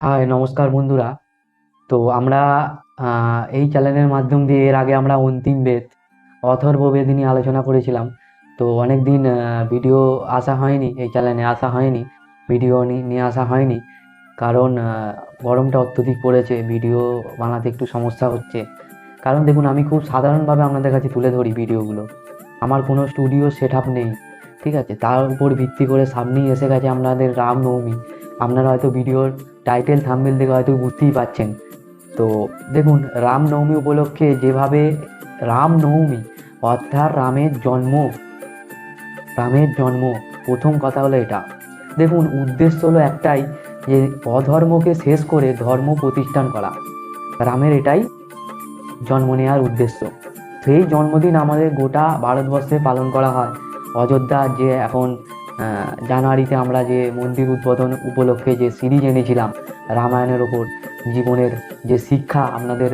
High, নমস্কার বন্ধুরা। তো আমরা এই চ্যানেলের মাধ্যম দিয়ে এর আগে আমরা অন্তিম বেদ, অথর্ব বেদ নিয়ে আলোচনা করেছিলাম। তো অনেক দিন ভিডিও আসা হয়নি, এই চ্যানেলে আসা হয়নি, ভিডিও নিয়ে আসা হয়নি। কারণ গরমটা অত্যধিক পড়েছে, ভিডিও বানাতে একটু সমস্যা হচ্ছে। কারণ দেখুন, আমি খুব সাধারণভাবে আপনাদের কাছে তুলে ধরি ভিডিওগুলো। আমার কোনো স্টুডিও সেট আপ নেই, ঠিক আছে? তার উপর ভিত্তি করে সামনেই এসে গেছে আপনাদের রামনবমী। আপনারা হয়তো ভিডিওর টাইটেল থাম্বনেল দেখে হয়তো বুঝতেই পাচ্ছেন তো দেখুন, রামনবমী উপলক্ষে যেভাবে রামনবমী, অর্থাৎ রামের জন্ম রামের জন্ম, প্রথম কথা হলো এটা। দেখুন, উদ্দেশ্য হলো একটাই, যে অধর্মকে শেষ করে ধর্ম প্রতিষ্ঠান করা। রামের এটাই জন্ম নেওয়ার উদ্দেশ্য। সেই জন্মদিন আমাদের গোটা ভারতবর্ষে পালন করা হয়। অযোধ্যা যে এখন জানুয়ারিতে আমরা যে মন্দির উদ্বোধন উপলক্ষে যে সিরিজ এনেছিলাম রামায়ণের ওপর, জীবনের যে শিক্ষা আপনাদের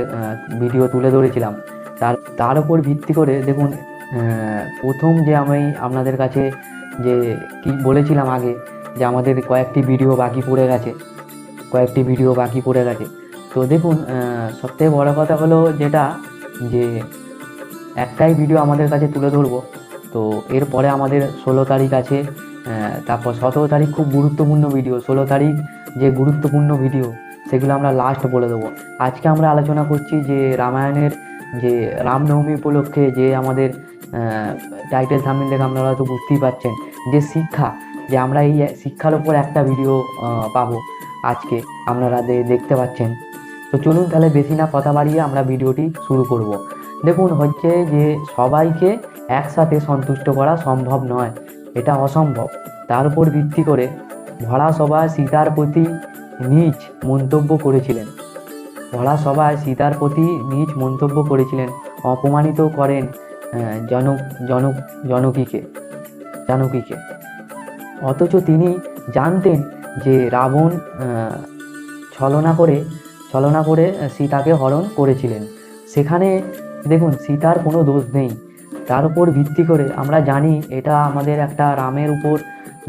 ভিডিও তুলে ধরেছিলাম, তার তার উপর ভিত্তি করে দেখুন প্রথম যে আমি আপনাদের কাছে যে কি বলেছিলাম আগে, যে আমাদের কয়েকটি ভিডিও বাকি পড়ে গেছে, কয়েকটি ভিডিও বাকি পড়ে গেছে। তো দেখুন সবথেকে বড় কথা হলো যেটা, যে একটাই ভিডিও আমাদের কাছে তুলে ধরবো। তো এরপরে আমাদের ষোলো তারিখ আছে তারপর সতেরো তারিখ খুব গুরুত্বপূর্ণ ভিডিও ষোলো তারিখ যে গুরুত্বপূর্ণ ভিডিও সেগুলো আমরা লাস্ট বলে দেবো। আজকে আমরা আলোচনা করছি যে রামায়ণের যে রামনবমী উপলক্ষে যে আমাদের টাইটেল থামিল দেখে আপনারা হয়তো বুঝতেই পারছেন, যে শিক্ষা, যে আমরা এই শিক্ষার ওপর একটা ভিডিও পাবো আজকে, আপনারা দেখতে পাচ্ছেন। তো চলুন তাহলে বেশি না কথা বাড়িয়ে আমরা ভিডিওটি শুরু করব। দেখুন হচ্ছে যে সবাইকে একসাথে সন্তুষ্ট করা সম্ভব নয়। এটা অসম্ভব। তার উপর ভিত্তি করে ভরা সীতার প্রতি নিজ মন্তব্য করেছিলেন। ভরা সভায় সীতার প্রতি নিজ মন্তব্য করেছিলেন। অপমানিত করেন জনক জনক, জনকীকে, জানকীকে। অথচ তিনি জানতেন যে রাবণ ছলনা করে ছলনা করে সীতাকে হরণ করেছিলেন। সেখানে দেখুন, সীতার কোনো দোষ নেই। তার উপর ভিত্তি করে আমরা জানি এটা আমাদের একটা রামের উপর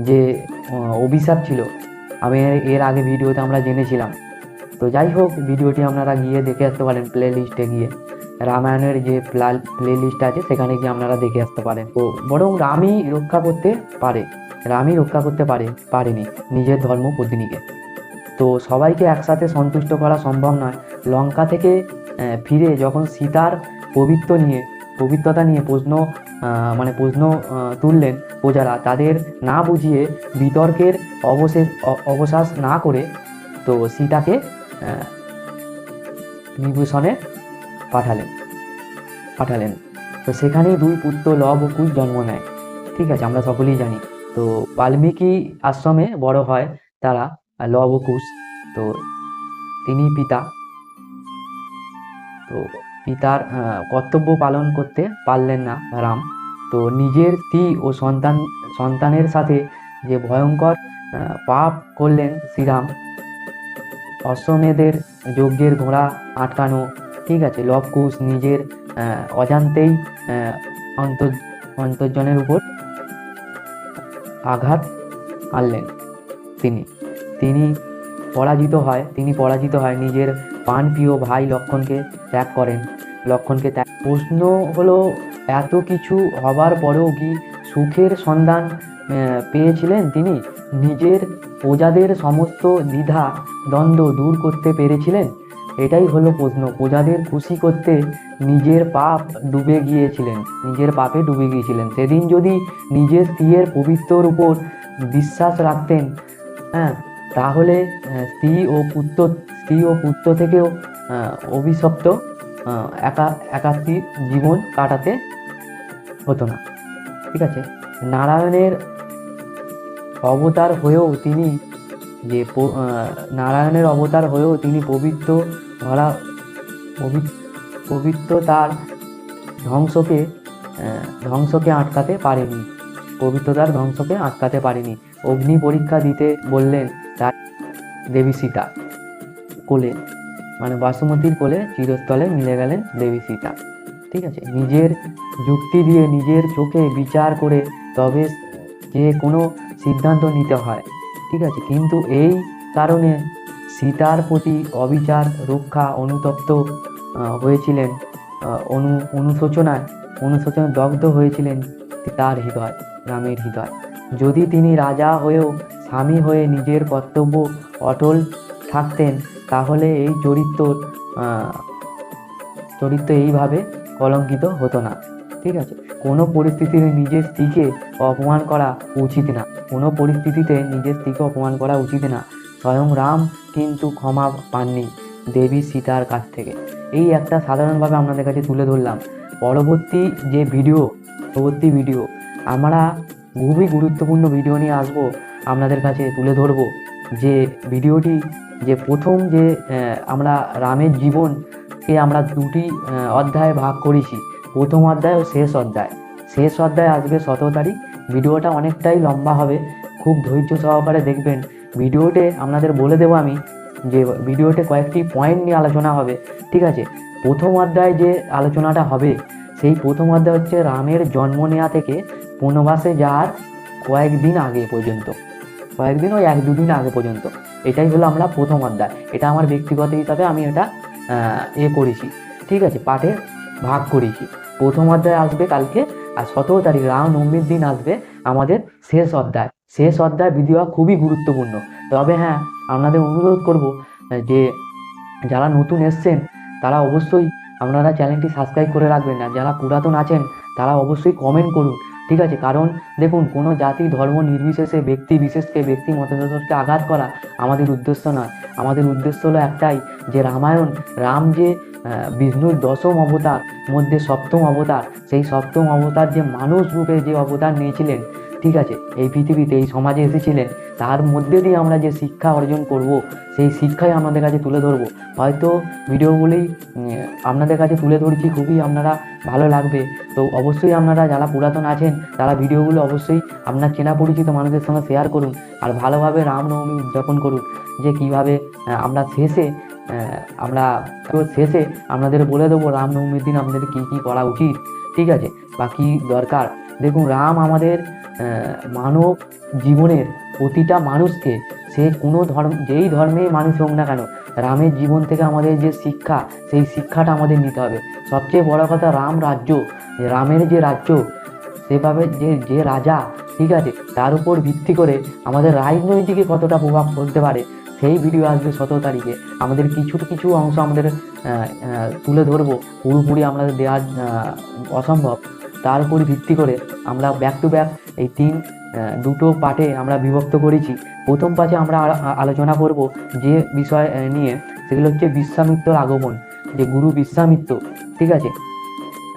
যে অভিশাপ ছিল। আমি এর- আগে ভিডিওতে আমরা জেনেছিলাম। তো যাই হোক, ভিডিওটি আপনারা গিয়ে দেখে আসতে পারেন প্লে লিস্টে গিয়ে। রামায়ণের যে প্লে লিস্ট আছে, সেখানে গিয়ে আপনারা দেখে আসতে পারেন। তো বরং রামই রক্ষা করতে পারে। রামই রক্ষা করতে পারে, পারেনি, নিজের ধর্ম পত্নীকে। তো সবাইকে একসাথে সন্তুষ্ট করা সম্ভব নয়। লঙ্কা থেকে ফিরে যখন সীতার পবিত্র নিয়ে পবিত্রতা নিয়ে প্রশ্ন মানে প্রশ্ন তুললেন প্রজারা। তাদের না বুঝিয়ে বিতর্কের অবশেষ, অ- অবসাস না করে তো সীতাকে নিবসনে পাঠালেন পাঠালেন। তো সেখানেই দুই পুত্র লব ও কুশ জন্ম নেয়। ঠিক আছে, আমরা সকলেই জানি। তো বাল্মীকি আশ্রমে বড় হয় তারা, লব ও কুশ। তো তিনি পিতা। তো পিতার কর্তব্য পালন করতে পারলেন না রাম। তো নিজের স্ত্রী ও সন্তান, সন্তানের সাথে যে ভয়ঙ্কর পাপ করলেন শ্রীরাম, অশ্বমেধের যজ্ঞের ঘোড়া আটকানো, ঠিক আছে, লবকুশ নিজের অজান্তেই অন্তর, অন্তর্জনের উপর আঘাত আনলেন তিনি। তিনি পরাজিত হয়, তিনি পরাজিত হয় নিজের প্রাণপ্রিয় ভাই লক্ষণকে ত্যাগ করেন। লক্ষণকে ত্যাগ প্রশ্ন হলো, এত কিছু হবার পরেও কি সুখের সন্ধান পেয়েছিলেন তিনি? নিজের প্রজাদের সমস্ত দ্বিধা, দ্বন্দ্ব দূর করতে পেরেছিলেন? এটাই হলো প্রশ্ন। প্রজাদের খুশি করতে নিজের পাপ ডুবে গিয়েছিলেন। নিজের পাপে ডুবে গিয়েছিলেন। সেদিন যদি নিজের স্ত্রীর পবিত্রর উপর বিশ্বাস রাখতেন হ্যাঁ তাহলে স্ত্রী ও পুত্র, স্ত্রী ও পুত্র থেকেও অভিশপ্ত একা একাত্মী জীবন কাটাতে হতো না। ঠিক আছে? নারায়ণের অবতার হয়েও তিনি যে নারায়ণের অবতার হয়েও তিনি পবিত্র পবি- পবিত্র তার ধ্বংসকে ধ্বংসকে আটকাতে পারেনি। পবিত্রতার ধ্বংসকে আটকাতে পারেনি। অগ্নি পরীক্ষা দিতে বললেন তার দেবী সীতা। কোলে মানে বাসুমতির কোলে চিরস্থলে মিলে গেলেন দেবী সীতা। ঠিক আছে? নিজের যুক্তি দিয়ে নিজের চোখে বিচার করে তবে যে কোনো সিদ্ধান্ত নিতে হয়। ঠিক আছে? কিন্তু এই কারণে সীতার প্রতি অবিচার, রক্ষা, অনুতপ্ত হয়েছিলেন অনু অনুশোচনায় অনুশোচনায় দগ্ধ হয়েছিলেন তার হৃদয়, রামের হৃদয়। যদি তিনি রাজা হয়েও স্বামী হয়ে নিজের কর্তব্য অটল থাকতেন, তাহলে এই চরিত্র চরিত্র এইভাবে কলঙ্কিত হতো না। ঠিক আছে? কোনো পরিস্থিতিতে নিজের স্ত্রীকে অপমান করা উচিত না। কোনো পরিস্থিতিতে নিজের স্ত্রীকে অপমান করা উচিত না। স্বয়ং রাম কিন্তু ক্ষমা পাননি দেবী সীতার কাছ থেকে। এই একটা সাধারণভাবে আপনাদের কাছে তুলে ধরলাম। পরবর্তী যে ভিডিও পরবর্তী ভিডিও আমরা খুবই গুরুত্বপূর্ণ ভিডিও নিয়ে আসব। আপনাদের কাছে তুলে ধরবো যে ভিডিওটি যে প্রথম যে আমরা রামের জীবনকে আমরা দুটি অধ্যায়ে ভাগ করেছি। প্রথম অধ্যায় ও শেষ অধ্যায়। শেষ অধ্যায় আসবে সতেরো তারিখ। ভিডিওটা অনেকটাই লম্বা হবে। খুব ধৈর্য সহকারে দেখবেন। ভিডিওতে আপনাদের বলে দেবো আমি যে ভিডিওতে কয়েকটি পয়েন্ট নিয়ে আলোচনা হবে। ঠিক আছে? প্রথম অধ্যায় যে আলোচনাটা হবে, সেই প্রথম অধ্যায় হচ্ছে রামের জন্ম নেওয়া থেকে বনবাসে যাওয়ার কয়েকদিন আগে পর্যন্ত কয়েকদিন ওই এক দুদিন আগে পর্যন্ত। এটাই হলো আমরা প্রথম অধ্যায়। এটা আমার ব্যক্তিগত হিসাবে আমি এটা এ করেছি। ঠিক আছে, পাঠে ভাগ করেছি। প্রথম অধ্যায় আসবে কালকে আর সতেরো তারিখ রামনবমীর দিন আসবে আমাদের শেষ অধ্যায়। শেষ অধ্যায় ভিডিও খুবই গুরুত্বপূর্ণ। তবে হ্যাঁ আপনাদের অনুরোধ করব যে যারা নতুন এসছেন, তারা অবশ্যই আপনারা চ্যানেলটি সাবস্ক্রাইব করে রাখবেন। আর যারা পুরাতন আছেন, তারা অবশ্যই কমেন্ট করুন। ঠিক আছে? কারণ দেখুন, কোনো জাতি, ধর্ম নির্বিশেষে ব্যক্তি বিশেষকে ব্যক্তি মতাদর্শকে আঘাত করা আমাদের উদ্দেশ্য নয়। আমাদের উদ্দেশ্য হলো একটাই, যে রামায়ণ, রাম যে বিষ্ণুর দশম অবতার, মধ্যে সপ্তম অবতার, সেই সপ্তম অবতার যে মানুষ রূপে যে অবতার নিয়েছিলেন ঠিক আছে, এই পৃথিবীতে এই সমাজে এসেছিলেন, তার মধ্যে দিয়ে আমরা যে শিক্ষা অর্জন করব, সেই শিক্ষাই আমাদের কাছে তুলে ধরবো। হয়তো ভিডিওগুলি আপনাদের কাছে তুলে ধরছি, খুবই আপনারা ভালো লাগবে। তো অবশ্যই আপনারা যারা পুরাতন আছেন, তারা ভিডিওগুলো অবশ্যই আপনার চেনা পরিচিত মানুষের সঙ্গে শেয়ার করুন, আর ভালোভাবে রামনবমী উদযাপন করুন, যে কীভাবে আমরা শেষে আমরা শেষে আপনাদের বলে দেবো রামনবমীর দিন আপনাদের কী কী করা উচিত। ঠিক আছে বা কী দরকার। দেখুন, রাম আমাদের মানব জীবনের প্রতিটা মানুষকে, সে কোনো ধর্ম, যেই ধর্মেই মানুষ হোক না কেন, রামের জীবন থেকে আমাদের যে শিক্ষা, সেই শিক্ষাটা আমাদের নিতে হবে। সবচেয়ে বড় কথা রাম রাজ্য রামের যে রাজ্য, সেভাবে যে যে রাজা, ঠিক আছে, তার উপর ভিত্তি করে আমাদের রাজনৈতিকে কতটা প্রভাব পড়তে পারে সেই ভিডিও আসবে সতেরো তারিখে। আমাদের কিছু কিছু অংশ আমাদের তুলে ধরবো। পুরোপুরি আমাদের দেওয়া অসম্ভব। তার উপর ভিত্তি করে আমরা ব্যাক টু ব্যাক এই তিন দুটো পার্টে আমরা বিভক্ত করেছি। প্রথম পাশে আমরা আলোচনা করব যে বিষয় নিয়ে। সেগুলো হচ্ছে বিশ্বামিত্রর আগমন, যে গুরু বিশ্বামিত্র, ঠিক আছে?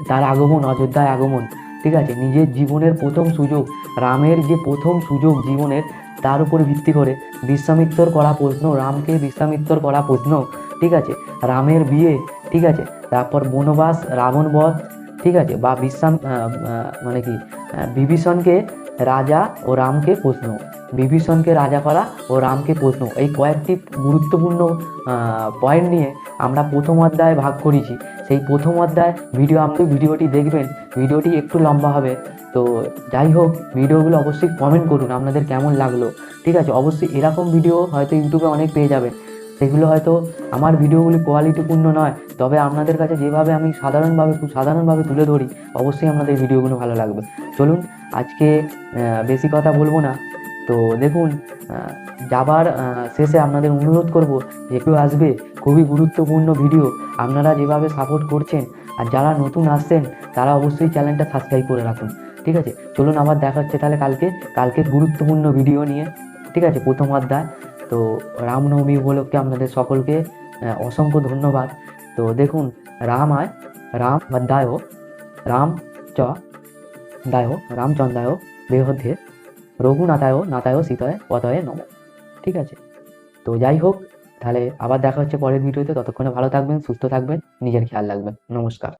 তার আগমন, অযোধ্যায় আগমন, ঠিক আছে? নিজের জীবনের প্রথম সুযোগ, রামের যে প্রথম সুযোগ জীবনের তার উপর ভিত্তি করে বিশ্বামিত্রর করা প্রশ্ন, রামকে বিশ্বামিত্রর করা প্রশ্ন, ঠিক আছে? রামের বিয়ে, ঠিক আছে? তারপর বনবাস, রাবণ বধ, ঠিক আছে? বা বিশ্বাম মানে কি? বিভীষণকে রাজা ও রামকে প্রশ্ন। বিভীষণকে রাজা করা ও রামকে প্রশ্ন। এই কয়েকটি গুরুত্বপূর্ণ পয়েন্ট নিয়ে আমরা প্রথম অধ্যায় ভাগ করেছি। সেই প্রথম অধ্যায় ভিডিও আপনি ভিডিওটি দেখবেন ভিডিওটি একটু লম্বা হবে। তো যাই হোক ভিডিওগুলো অবশ্যই কমেন্ট করুন, আপনাদের কেমন লাগল। ঠিক আছে, অবশ্যই এরকম ভিডিও হয়তো ইউটিউবে অনেক পেয়ে যাবেন। সেগুলো হয়তো আমার ভিডিওগুলি কোয়ালিটিপূর্ণ নয়, তবে আপনাদের কাছে যেভাবে আমি সাধারণভাবে খুব সাধারণভাবে তুলে ধরি, অবশ্যই আপনাদের ভিডিওগুলো ভালো লাগবে। চলুন, আজকে বেশি কথা বলব না। তো দেখুন যাবার শেষে আপনাদের অনুরোধ করব যে কেউ আসবে, খুবই গুরুত্বপূর্ণ ভিডিও, আপনারা যেভাবে সাপোর্ট করছেন আর যারা নতুন আসছেন, তারা অবশ্যই চ্যানেলটা সাবস্ক্রাইব করে রাখুন, ঠিক আছে? চলুন আবার দেখা হচ্ছে তাহলে কালকে কালকে গুরুত্বপূর্ণ ভিডিও নিয়ে, ঠিক আছে? প্রথম অধ্যায়, তো রামনবমী উপলক্ষে আপনাদের সকলকে অসংখ্য ধন্যবাদ। তো দেখুন রাম আয় রাম অধ্যায় রাম চ দায় রামচন্দ্রায় বেহধ্যে রঘুনাথায় নাথায় সীতায়, পতয়ে নম। ঠিক আছে? তো যাই হোক, তাহলে আবার দেখা হচ্ছে পরের ভিডিওতে ততক্ষণে ভালো থাকবেন, সুস্থ থাকবেন, নিজের খেয়াল রাখবেন। নমস্কার।